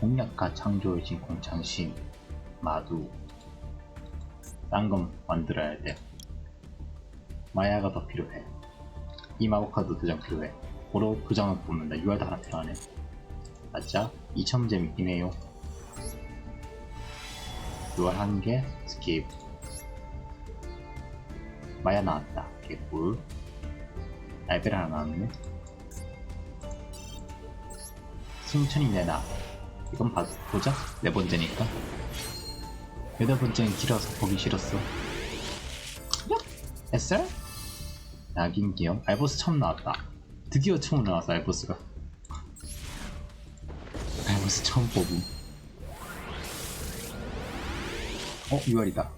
공략가 창조의 진 공창신 마두. 딴건 만들어야 돼. 마야가 더 필요해. 이 마법카드 도장 필요해. 고로 도장을 뽑는다. UR도 하나 필요하네. 맞자 2000점 있긴 해요. 6월 한개 스킵. 마야 나왔다. 개꿀. 알벨 하나 나왔네. 승천이 내나 이건 봐, 보자. 네 번째니까. 여덟 번째는 길어서 보기 싫었어. SR? 낙인 기억 알보스 처음 나왔다. 드디어 처음 나왔어 알보스가. 알보스 처음 뽑음. 어 6월이다.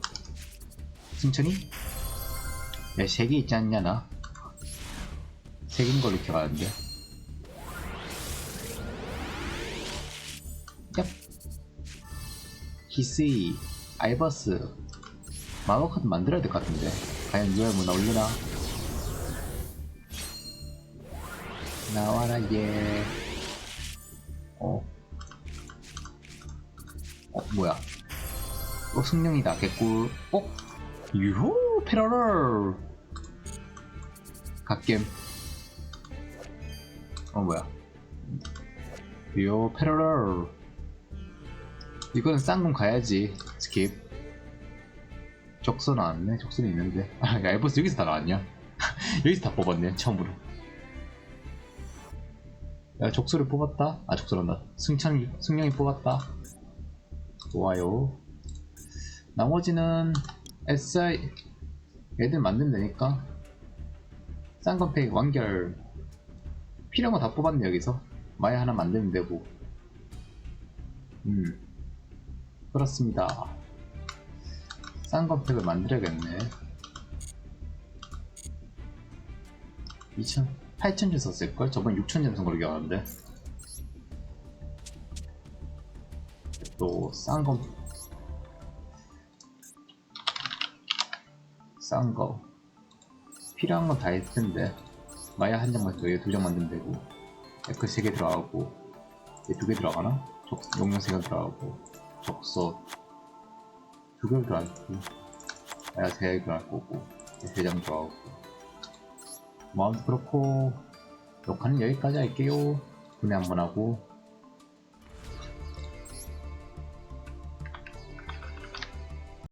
승천이? 야 3개 있지 않냐 나? 3개인 걸로 기억하는데 얍 히스이 알버스. 마법카드 만들어야 될 것 같은데. 과연 6월 뭐 나올려나? 나와라 얘. 어? 어 뭐야? 어 승룡이다. 개꿀. 어? 유호 페러럴. 갓겜. 어 뭐야? 요 페러럴 이거는 쌍금 가야지. 스킵. 적소 나왔네. 적소는 있는데. 아 알보스 여기서 다 나왔냐? 여기서 다 뽑았네 처음으로. 야 적소를 뽑았다. 아 적소란다. 승찬이 승령이 뽑았다. 좋아요. 나머지는 SI 애들 만들면 되니까. 쌍검팩 완결. 필요한 거 다 뽑았네 여기서. 마야 하나 만들면 되고. 음 그렇습니다. 쌍검팩을 만들어야겠네. 2000, 8000점 썼을걸? 저번 6000점 쓴 걸로 기억하는데. 또 쌍검 싼거 필요한 건 다 했을 텐데 마야 한 장만 더, 얘두 장 만들면 되고 에크 세개 들어가고 얘 두 개 들어가나? 적, 용량 세개 들어가고 적서 두개 들어가고 마야 세개 들어갈 거고 들어가고. 뭐 아무튼 그렇고 녹화는 여기까지 할게요. 분해 한번 하고